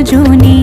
দুজনে